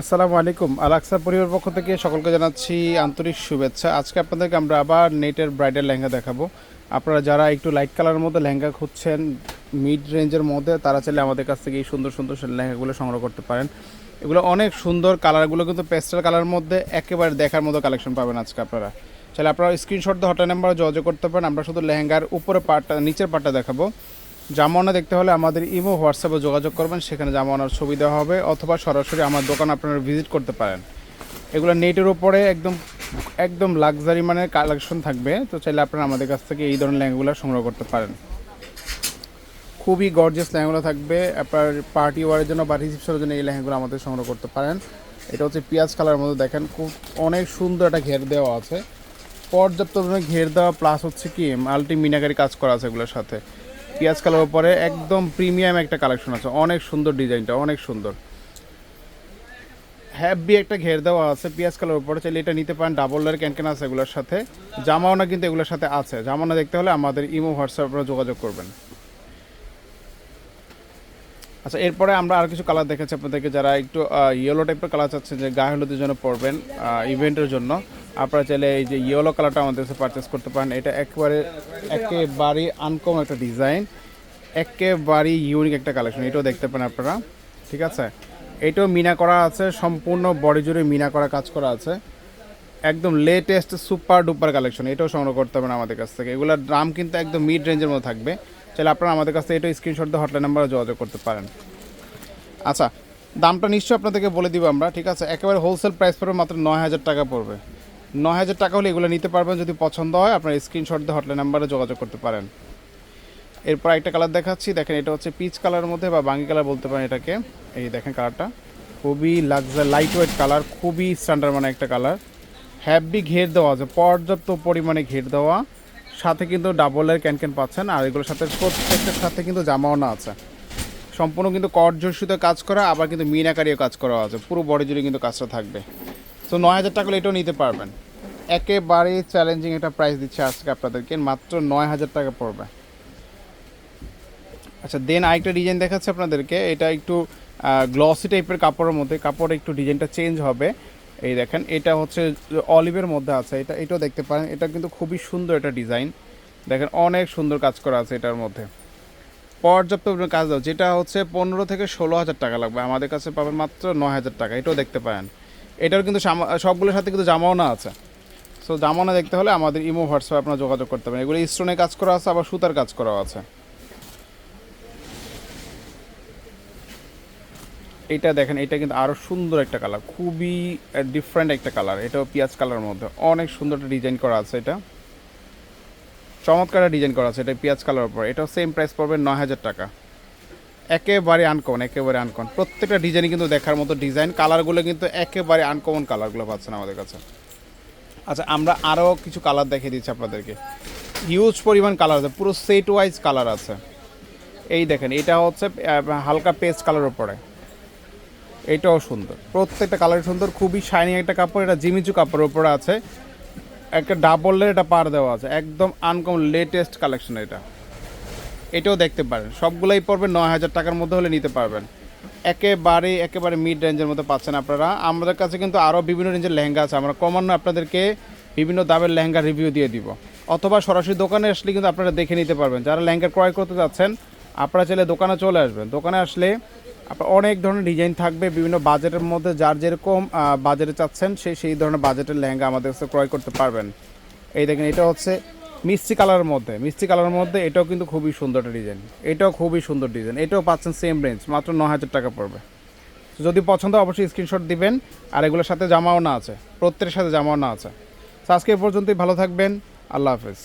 আসসালামু আলাইকুম। আলাক্সা পরিবার পক্ষ থেকে সকলকে জানাচ্ছি আন্তরিক শুভেচ্ছা। আজকে আপনাদেরকে আমরা আবার নেটের ব্রাইডাল লেহেঙ্গা দেখাবো। আপনারা যারা একটু লাইট কালারের মধ্যে লেহেঙ্গা খুঁজছেন মিড রেঞ্জের মধ্যে, তারা চাইলে আমাদের কাছ থেকে এই সুন্দর সুন্দর লেহেঙ্গাগুলো সংগ্রহ করতে পারেন। এগুলো অনেক সুন্দর কালারগুলো কিন্তু পেস্টাল কালারের মধ্যে একেবারে দেখার মতো কালেকশন পাবেন আজকে আপনারা। চাইলে আপনারা স্ক্রিনশট দিয়ে হটলাইন নাম্বার যোগাযোগ করতে পারেন। আমরা শুধু লেহেঙ্গার উপরে পার্টটা নিচের পার্টটা দেখাবো। জামানা দেখতে হলে আমাদের ইমো, হোয়াটসঅ্যাপে যোগাযোগ করবেন, সেখানে জামানার দেওয়া হবে, অথবা সরাসরি আমার দোকান আপনারা ভিজিট করতে পারেন। এগুলো নেটের উপরে একদম একদম লাক্সারি মানের কালেকশন থাকবে, তো চাইলে আপনারা আমাদের কাছ থেকে এই ধরনের লেহেঙ্গাগুলো সংগ্রহ করতে পারেন। খুবই গর্জিয়াস লেহেঙ্গাগুলো থাকবে, আপনার পার্টি ওয়ারের জন্য বা রিসিপশনের জন্য এই লেহেঙ্গাগুলো আমাদের সংগ্রহ করতে পারেন। এটা হচ্ছে পেঁয়াজ কালারের মধ্যে দেখেন, খুব অনেক সুন্দর একটা ঘের দেওয়া আছে। পর্যাপ্ত ঘের দেওয়া প্লাস হচ্ছে কি মাল্টি মিনাকারি কাজ করা আছে এগুলোর সাথে। পেঁয়াজ কালার উপরে একদম প্রিমিয়াম একটা কালেকশন আছে। অনেক সুন্দর ডিজাইনটা, অনেক সুন্দর। হ্যাভি একটা ঘের দেওয়া আছে, পেঁয়াজ কালার উপরে চাইলে এটা নিতে পারেন ডাবল লেয়ার ক্যানকেন আছে এগুলোর সাথে। জামাওনা কিন্তু এগুলোর সাথে আছে। জামাওনা দেখতে হলে আমাদের ইমো, হোয়াটসঅ্যাপে যোগাযোগ করবেন। আচ্ছা এরপরে আমরা আর কিছু কালার দেখাচ্ছি আপনাদেরকে যারা একটু ইয়েলো টাইপের কালার চাচ্ছেন যে গায়ে হলুদের জন্য পরবেন ইভেন্টের জন্য। আপনারা চাইলে এই যে ইয়েলো কালারটা আমাদের কাছে পারচেস করতে পারেন। এটা একেবারে একেবারে আনকম একটা ডিজাইন একেবারে ইউনিক একটা কালেকশন এটাও দেখতে পারেন আপনারা, ঠিক আছে? এটাও মিনা করা আছে, সম্পূর্ণ বডি জুড়ে মিনা করা কাজ করা আছে। একদম লেটেস্ট সুপার ডুপার কালেকশন এটাও সংগ্রহ করতে পারেন আমাদের কাছ থেকে। এগুলোর দাম কিন্তু একদম মিড রেঞ্জের মধ্যে থাকবে। চাইলে আপনারা আমাদের কাছ থেকে এটা স্ক্রিনশট দিয়ে হটলাইন নাম্বারে যোগাযোগ করতে পারেন। আচ্ছা দামটা নিশ্চয়ই আপনাদেরকে বলে দিব আমরা, ঠিক আছে? একেবারে হোলসেল প্রাইস পড়বে মাত্র নয় হাজার টাকা পড়বে। নয় হাজার টাকা হলে এগুলো নিতে পারবেন। যদি পছন্দ হয়, আপনার স্ক্রিনশট দিয়ে হটলাইন নাম্বারে যোগাযোগ করতে পারেন। এরপর একটা কালার দেখাচ্ছি। দেখেন, এটা হচ্ছে পিচ কালারের মধ্যে বা বাঙ্গি কালার বলতে পারেন এটাকে। এই দেখেন কালারটা খুবই লাক্সার লাইট ওয়েট কালার খুবই স্ট্যান্ডার্ড মানে একটা কালার হ্যাভি ঘের দেওয়া আছে, পর্যাপ্ত পরিমাণে ঘের দেওয়া। সাথে কিন্তু ডাবলের ক্যানক্যান পাচ্ছেন। আর এগুলোর সাথে প্রত্যেকটার সাথে কিন্তু জামাওনা আছে। সম্পূর্ণ কিন্তু কর্জসূতে কাজ করা, আবার কিন্তু মিনাকারিও কাজ করা আছে। পুরো বডি জুড়ে কিন্তু কাজটা থাকবে। তো নয় হাজার টাকা এটাও নিতে পারবেন। একেবারে চ্যালেঞ্জিং একটা প্রাইস দিচ্ছে আজকে আপনাদেরকে, মাত্র নয় হাজার টাকা পড়বে। আচ্ছা দেন আরেকটা ডিজাইন দেখাচ্ছে আপনাদেরকে। এটা একটু গ্লসি টাইপের কাপড়ের মধ্যে কাপড় একটু ডিজাইনটা চেঞ্জ হবে। এই দেখেন, এটা হচ্ছে অলিভের মধ্যে আছে। এটা, এটাও দেখতে পারেন, এটা কিন্তু খুবই সুন্দর একটা ডিজাইন দেখেন, অনেক সুন্দর কাজ করা আছে এটার মধ্যে। পর্যাপ্ত কাজ যেটা হচ্ছে পনেরো থেকে ষোলো হাজার টাকা লাগবে। আমাদের কাছে পাবেন মাত্র নয় হাজার টাকা। এটাও দেখতে পারেন। এটার কিন্তু সবগুলোর সাথে কিন্তু জামাওনা আছে। সো জামানা দেখতে হলে আমাদের ইমো হোয়াটসঅ্যাপে আপনারা যোগাযোগ করতে পারেন। এগুলো স্টোনে কাজ করা আছে, আবার সুতার কাজ করাও আছে। এটা দেখেন, এটা কিন্তু আরও সুন্দর একটা কালার খুবই ডিফারেন্ট একটা কালার এটাও পেঁয়াজ কালারের মধ্যে। অনেক সুন্দর একটা ডিজাইন করা আছে এটা। চমৎকার ডিজাইন করা আছে, এটা পেঁয়াজ কালার উপর। এটাও সেম প্রাইস পড়বে নয় হাজার টাকা। একেবারে আনকমন একেবারে আনকমন প্রত্যেকটা ডিজাইন কিন্তু দেখার মতো ডিজাইন কালারগুলো কিন্তু একেবারে আনকমন কালারগুলো পাচ্ছেন আমাদের কাছে। আচ্ছা আমরা আরও কিছু কালার দেখিয়ে দিচ্ছি আপনাদেরকে। হিউজ পরিমাণ কালার আছে, পুরো সেট ওয়াইজ কালার আছে। এই দেখেন, এটা হচ্ছে হালকা পেস্ট কালার উপরে। এটাও সুন্দর। প্রত্যেকটা কালার সুন্দর, খুবই শাইনিং একটা কাপড়, এটা জিমিচু কাপড়ের উপরে আছে। একটা ডাবলের এটা পার দেওয়া আছে, একদম আনকম লেটেস্ট কালেকশন এটা। এটাও দেখতে পারেন। সবগুলাই পড়বে নয় হাজার টাকার মধ্যে হলে নিতে পারবেন। একেবারে একেবারে মিড রেঞ্জের মধ্যে পাচ্ছেন আপনারা। আমাদের কাছে কিন্তু আরও বিভিন্ন রেঞ্জের লেহেঙ্গা আছে। আমরা ক্রমান্বয়ে আপনাদেরকে বিভিন্ন দামের লেহেঙ্গা রিভিউ দিয়ে দিব। অথবা সরাসরি দোকানে আসলে কিন্তু আপনারা দেখে নিতে পারবেন। যারা লেহেঙ্গা ক্রয় করতে যাচ্ছেন, আপনারা চাইলে দোকানে চলে আসবেন। দোকানে আসলে আপনার অনেক ধরনের ডিজাইন থাকবে, বিভিন্ন বাজেটের মধ্যে যার যেরকম বাজেটে চাচ্ছেন সেই সেই ধরনের বাজেটের লেহেঙ্গা আমাদের কাছে ক্রয় করতে পারবেন। এই দেখেন, এটা হচ্ছে মিষ্টি কালারের মধ্যে, মিষ্টি কালারের মধ্যে এটাও কিন্তু খুবই সুন্দর একটা ডিজাইন এটাও খুবই সুন্দর ডিজাইন এটাও পাচ্ছেন সেম রেঞ্জ মাত্র ন হাজার টাকা পড়বে। যদি পছন্দ অবশ্যই স্ক্রিনশট দিবেন, আর এগুলোর সাথে জামাও না আছে, প্রত্যেকের সাথে জামাও না আছে। আজকে এ পর্যন্তই, ভালো থাকবেন, আল্লাহ হাফেজ।